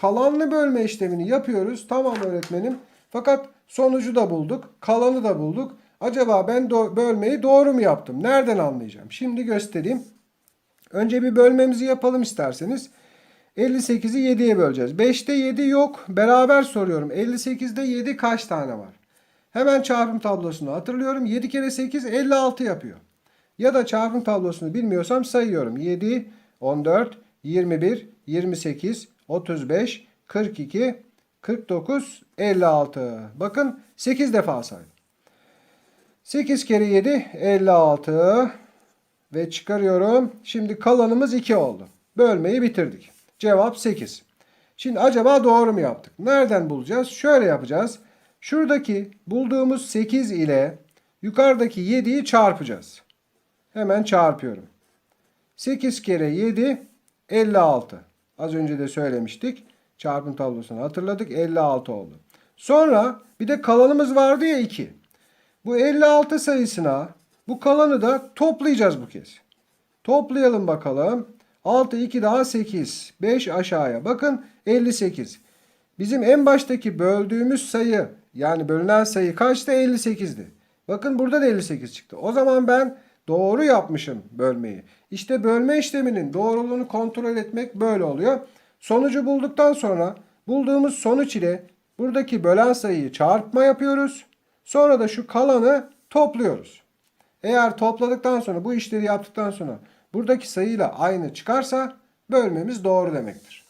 kalanlı bölme işlemini yapıyoruz. Tamam öğretmenim. Fakat sonucu da bulduk. Kalanı da bulduk. Acaba ben do- bölmeyi doğru mu yaptım? Nereden anlayacağım? Şimdi göstereyim. Önce bir bölmemizi yapalım isterseniz. 58'i 7'ye böleceğiz. 5'te 7 yok. Beraber soruyorum. 58'de 7 kaç tane var? Hemen çarpım tablosunu hatırlıyorum. 7 kere 8 56 yapıyor. Ya da çarpım tablosunu bilmiyorsam sayıyorum. 7, 14, 21, 28, 35, 42, 49, 56. Bakın 8 defa saydım. 8 kere 7 56 ve çıkarıyorum. Şimdi kalanımız 2 oldu. Bölmeyi bitirdik. Cevap 8. Şimdi acaba doğru mu yaptık? Nereden bulacağız? Şöyle yapacağız. Şuradaki bulduğumuz 8 ile yukarıdaki 7'yi çarpacağız. Hemen çarpıyorum. 8 kere 7 56. Az önce de söylemiştik. Çarpım tablosunu hatırladık. 56 oldu. Sonra bir de kalanımız vardı ya 2. Bu 56 sayısına bu kalanı da toplayacağız bu kez. Toplayalım bakalım. 6 2 daha 8. 5 aşağıya. Bakın 58. Bizim en baştaki böldüğümüz sayı yani bölünen sayı kaçtı? 58'di. Bakın burada da 58 çıktı. O zaman ben doğru yapmışım bölmeyi. İşte bölme işleminin doğruluğunu kontrol etmek böyle oluyor. Sonucu bulduktan sonra bulduğumuz sonuç ile buradaki bölen sayıyı çarpma yapıyoruz. Sonra da şu kalanı topluyoruz. Eğer topladıktan sonra bu işleri yaptıktan sonra buradaki sayıyla aynı çıkarsa bölmemiz doğru demektir.